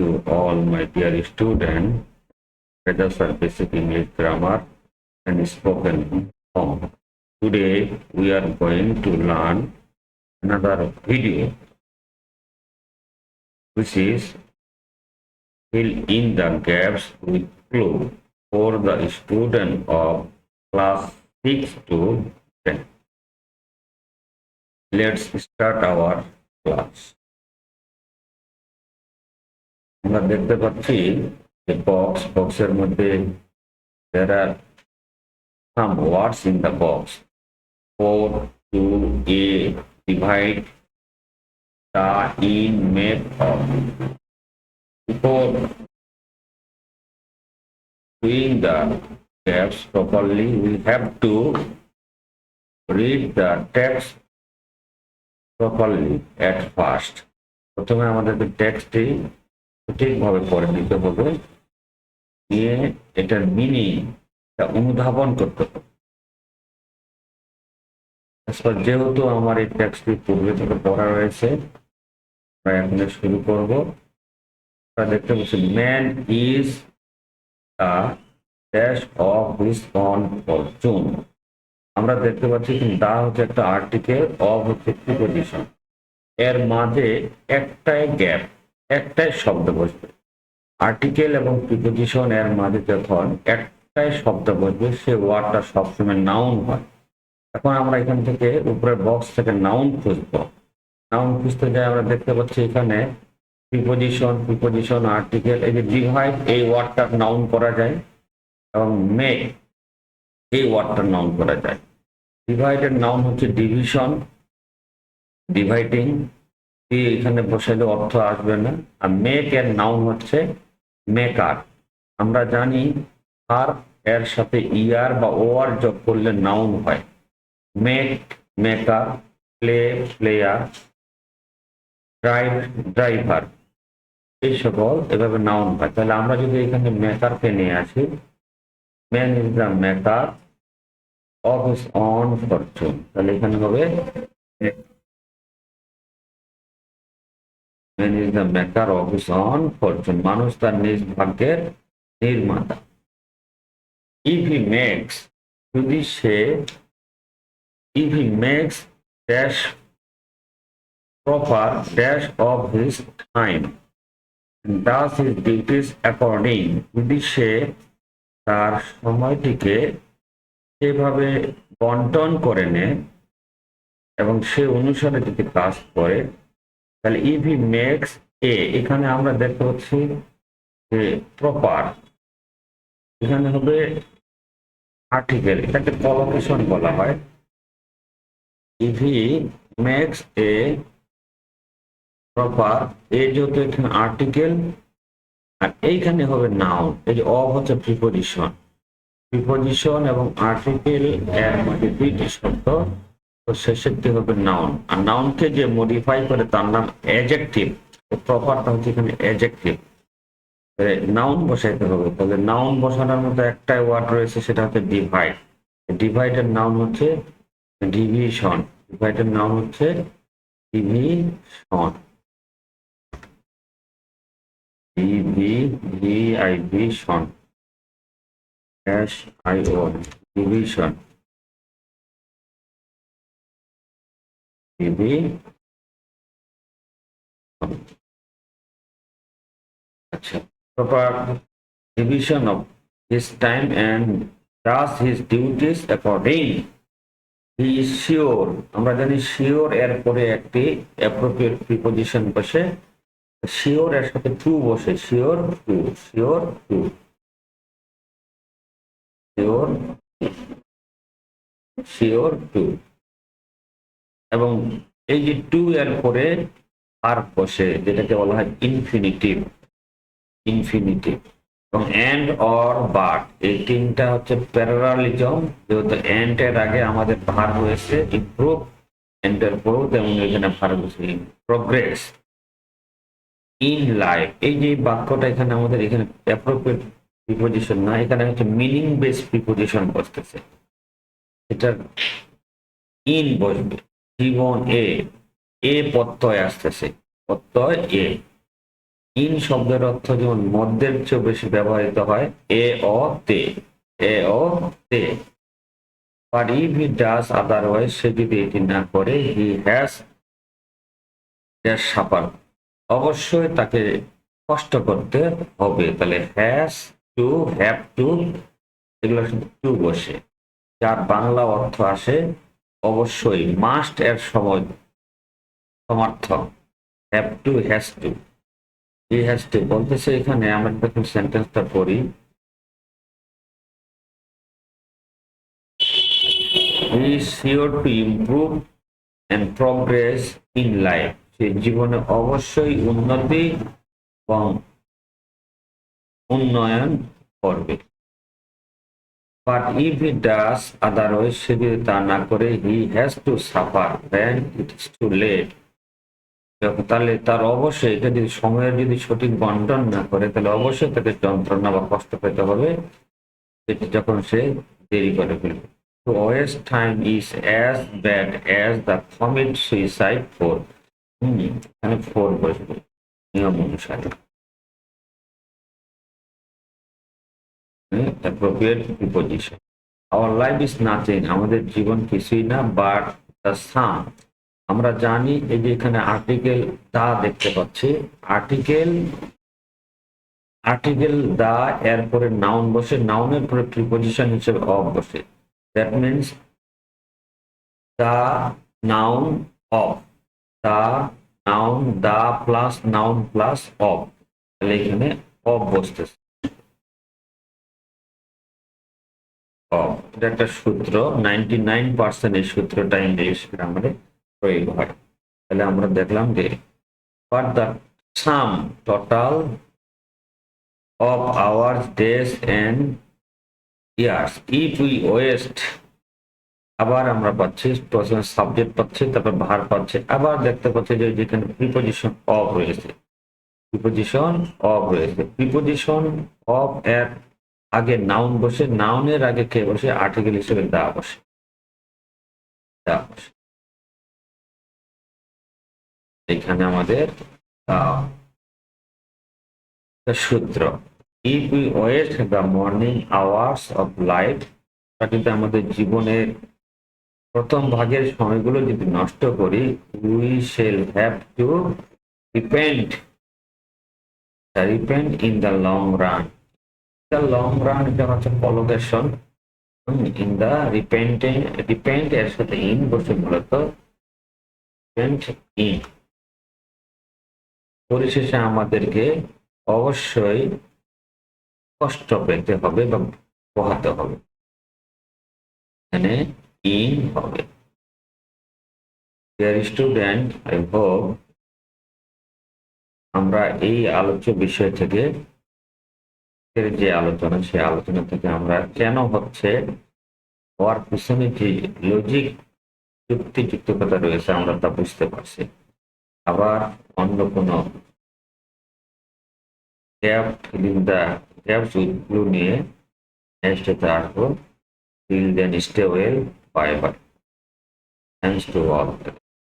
you all, my dear student. Feathers are basic English grammar and spoken form. Today we are going to learn another video which is fill in the gaps with clue for the student of class 6 to 10. Let's start our class. আমরা দেখতে পাচ্ছি যে box বক্সের মধ্যে দের আর some words in the box four to divide the in made before doing the tasks properly we have to read the tasks properly at first প্রথমে আমাদের যে ট্যাক্সটি সঠিকভাবে পরে নিতে হবে নিয়ে এটার মিনিং অনুধাবন করতে হবে। যেহেতু আমার এই ট্যাক্সটি পূর্বে থেকে পড়া রয়েছে এখন শুরু করব। দেখতে পাচ্ছি man is dash of on আমরা দেখতে পাচ্ছি দা হচ্ছে একটা আর্টিকেল অফ হচ্ছে এর মাঝে একটাই গ্যাপ একটাই শব্দ বসবে। আর্টিকেল এবং প্রিপোজিশন এর মাঝে যখন একটাই শব্দ বসবে, সে ওয়ার্ডটা সবসময় নাউন হয়। এখন আমরা এখান থেকে উপরের বক্স থেকে নাউন খুঁজবো। নাউন খুঁজতে যাই আমরা দেখতে পাচ্ছি এখানে প্রিপোজিশন প্রিপোজিশন আর্টিকেল এই যে ডিভাইড এই ওয়ার্ডটা নাউন করা যায় এবং মেক এই ওয়ার্ডটা নাউন করা যায়। ডিভাইডের নাউন হচ্ছে ডিভিশন ডিভাইডিং এখানে বসাইলে অর্থ আসবে না? আর মেক এর নাউন হচ্ছে মেকার আমরা জানি আর এর সাথে ইয়ার বা ওয়ার যোগ করলে নাউন হয়। Make maker play player drive driver এই সকল এভাবে নাউন হয়। তাহলে আমরা যদি এখানে মেকারকে নিয়ে আসি man is the maker of his own fortune তাহলে এখানে হবে man the maker of his own fortune মানুষ তার নিজ ভাগ্যের নির্মাতা। ইফ হি মেক্স যদি সে he makes dash proper dash of his time and does his duties according, যদি সে তার সময়টিকে সেভাবে বন্টন করে নেয় এবং সে অনুসারে যদি কাজ করে তাহলে ইভি হি মেক্স এ এখানে আমরা দেখতে পাচ্ছি যে প্রপার এখানে হবে আর্টিকেল এটাকে কলোকেশন বলা হয়। ইভি he এ প্রপার এ যেহেতু এখানে আর্টিকেল আর এইখানে হবে নাউন এই যে অফ হচ্ছে প্রিপোজিশন প্রিপোজিশন এবং আর্টিকেল এর মধ্যে দুইটি শব্দ। শেষেরটি হবে নাউন আর নাউনকে যে মডিফাই করে তার নাম অ্যাজেক্টিভ প্রপারটা হচ্ছে এখানে অ্যাজেক্টিভ নাউন বসাইতে হবে। তাহলে নাউন বসানোর মতো একটাই ওয়ার্ড রয়েছে, সেটা হচ্ছে ডিভাইড ডিভাইডের নাউন হচ্ছে ডিভিশন ডিভাইডের নাম হচ্ছে division DV V I vision I O division DV আচ্ছা proper his time and does his duties according. He is sure আমরা জানি শিওর এর পরে একটি অ্যাপ্রোপ্রিয়েট প্রিপোজিশন বসে। শিওর এর সাথে টু বসে। To sure to sure sure to এবং এই যে টু এর পরে আর বসে, যেটাকে বলা হয় ইনফিনিটিভ ইনফিনিটিভ এবং এন্ড অর বাট এই তিনটা হচ্ছে প্যারালিজম যেহেতু এন্ড এর আগে আমাদের ভার হয়েছে ইমপ্রুভ এন্ড এর পরেও তেমন এখানে ভার রয়েছে প্রোগ্রেস ইন লাইফ এই যে বাক্যটা এখানে আমাদের এখানে অ্যাপ্রোপ্রিয়েট প্রিপোজিশন না, এখানে হচ্ছে মিনিং বেস প্রিপোজিশন বসতেছে। এটা ইন বসবে। জীবন এ এ প্রত্যয় আসতেছে। প্রত্যয় এ ইন শব্দের অর্থ যেমন মধ্যের চেয়ে বেশি ব্যবহৃত হয় এ অ তে এ অ তে but if he does otherwise সে যদি এটি না করে হি হ্যাজ ড্যাশ সাফার অবশ্যই তাকে কষ্ট করতে হবে। তাহলে হ্যাজ টু হ্যাভ টু এগুলো টু বসে। যার বাংলা অর্থ আসে অবশ্যই মাস্ট এর সময় সমর্থক have to has to he has to বলতেছে এখানে আমরা দেখুন সেন্টেন্সটা পড়ি he sure to improve and progress in life সে জীবনে অবশ্যই উন্নতি এবং উন্নয়ন করবে। But if he does otherwise সে যদি তা না করে he has to suffer then it is too late তাহলে তার অবশ্যই এটা যদি সময়ের যদি সঠিক বন্টন না করে, তাহলে অবশ্যই তাকে যন্ত্রণা বা কষ্ট পেতে হবে। যখন সে দেরি করে ফেলবে। Waste time is as bad as the four four নিয়ম অনুসারে। Appropriate preposition. Our life is nothing. আমাদের জীবন কিছুই না বাট দ্য সাম আমরা জানি এই যে এখানে আর্টিকেল দা দেখতে পাচ্ছি। আর্টিকেল আর্টিকেল দা এরপরে নাউন বসে। নাউনের পরে প্রিপোজিশন হিসেবে অফ বসে। That means the noun of the noun the plus noun plus of তাহলে এখানে অফ বসতেছে। এটা একটা সূত্র নাইনটি নাইন পার্সেন্ট এই সূত্রটা ইংলিশ গ্রামারে প্রয়োগ হয়। তাহলে আমরা দেখলাম যে but the sum total of hours days and years if we waste আবার আমরা পাচ্ছি প্রথমে সাবজেক্ট পাচ্ছি, তারপর ভার পাচ্ছি। আবার দেখতে পাচ্ছি যে যেখানে প্রিপোজিশন অফ রয়েছে। প্রিপোজিশন অফ রয়েছে। প্রিপোজিশন অফ এর আগে নাউন বসে নাউনের আগে কে বসে আর্টিকেল হিসেবে দা বসে। এখানে আমাদের সূত্র। If we waste the morning hours of life কিন্তু আমাদের জীবনের প্রথম ভাগের সময়গুলো যদি নষ্ট করি we shall have to repent repent in the long run the long run এটা হচ্ছে এর সাথে বসে মূলত পরিশেষে আমাদেরকে অবশ্যই কষ্ট পেতে হবে বা পোহাতে হবে। এখানে ইন হবে। ডিয়ার স্টুডেন্ট আই হোপ আমরা এই আলোচ্য বিষয় থেকে এর যে আলোচনা সেই আলোচনা থেকে আমরা কেন হচ্ছে হওয়ার পিছনে যে লজিক যুক্তি যুক্তিকতা রয়েছে আমরা তা বুঝতে পারছি। আবার অন্য কোনো গ্যাপ ফিলিং দ্য গ্যাপস উইথগুলো নিয়ে নেক্সট হতে আসব। Till then, stay well bye bye thanks to all